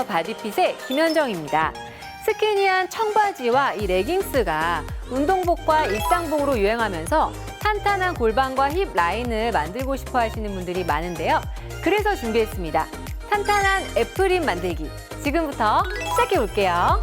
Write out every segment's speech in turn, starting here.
크리에이터 바디핏의 김현정입니다. 스키니한 청바지와 이 레깅스가 운동복과 일상복으로 유행하면서 탄탄한 골반과 힙 라인을 만들고 싶어 하시는 분들이 많은데요. 그래서 준비했습니다. 탄탄한 애플힙 만들기. 지금부터 시작해 볼게요.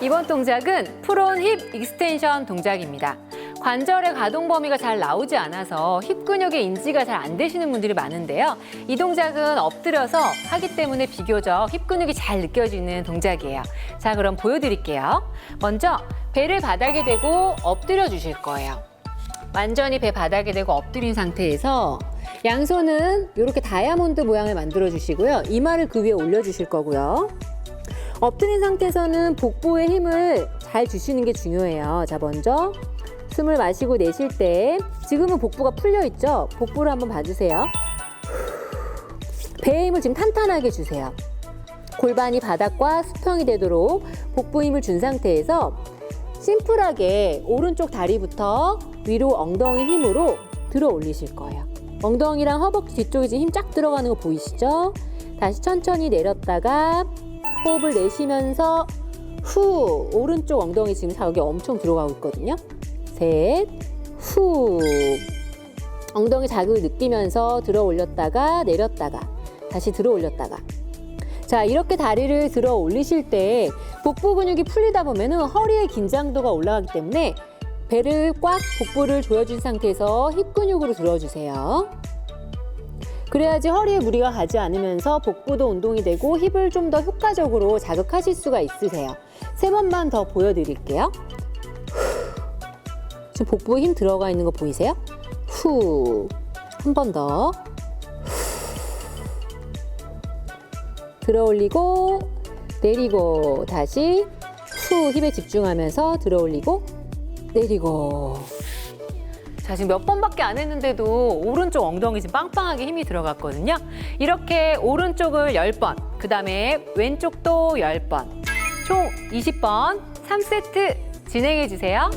이번 동작은 프론 힙 익스텐션 동작입니다. 관절의 가동 범위가 잘 나오지 않아서 힙 근육의 인지가 잘 안 되시는 분들이 많은데요. 이 동작은 엎드려서 하기 때문에 비교적 힙 근육이 잘 느껴지는 동작이에요. 자, 그럼 보여드릴게요. 먼저 배를 바닥에 대고 엎드려 주실 거예요. 완전히 배 바닥에 대고 엎드린 상태에서 양손은 이렇게 다이아몬드 모양을 만들어 주시고요. 이마를 그 위에 올려 주실 거고요. 엎드린 상태에서는 복부에 힘을 잘 주시는 게 중요해요. 자, 먼저 숨을 마시고 내쉴 때 지금은 복부가 풀려 있죠? 복부를 한번 봐주세요. 배의 힘을 지금 탄탄하게 주세요. 골반이 바닥과 수평이 되도록 복부 힘을 준 상태에서 심플하게 오른쪽 다리부터 위로 엉덩이 힘으로 들어 올리실 거예요. 엉덩이랑 허벅지 뒤쪽에 지금 힘 쫙 들어가는 거 보이시죠? 다시 천천히 내렸다가 호흡을 내쉬면서 후 오른쪽 엉덩이 지금 자극이 엄청 들어가고 있거든요. 셋, 후 엉덩이 자극을 느끼면서 들어 올렸다가 내렸다가 다시 들어 올렸다가 자 이렇게 다리를 들어 올리실 때 복부 근육이 풀리다 보면은 허리의 긴장도가 올라가기 때문에 배를 꽉 복부를 조여준 상태에서 힙 근육으로 들어주세요. 그래야지 허리에 무리가 가지 않으면서 복부도 운동이 되고 힙을 좀 더 효과적으로 자극하실 수가 있으세요. 세 번만 더 보여드릴게요. 지금 복부에 힘 들어가 있는 거 보이세요? 후. 한 번 더. 들어 올리고, 내리고, 다시 후. 힙에 집중하면서 들어 올리고, 내리고. 자, 지금 몇 번밖에 안 했는데도 오른쪽 엉덩이 지금 빵빵하게 힘이 들어갔거든요. 이렇게 오른쪽을 10번, 그 다음에 왼쪽도 10번, 총 20번, 3세트 진행해 주세요.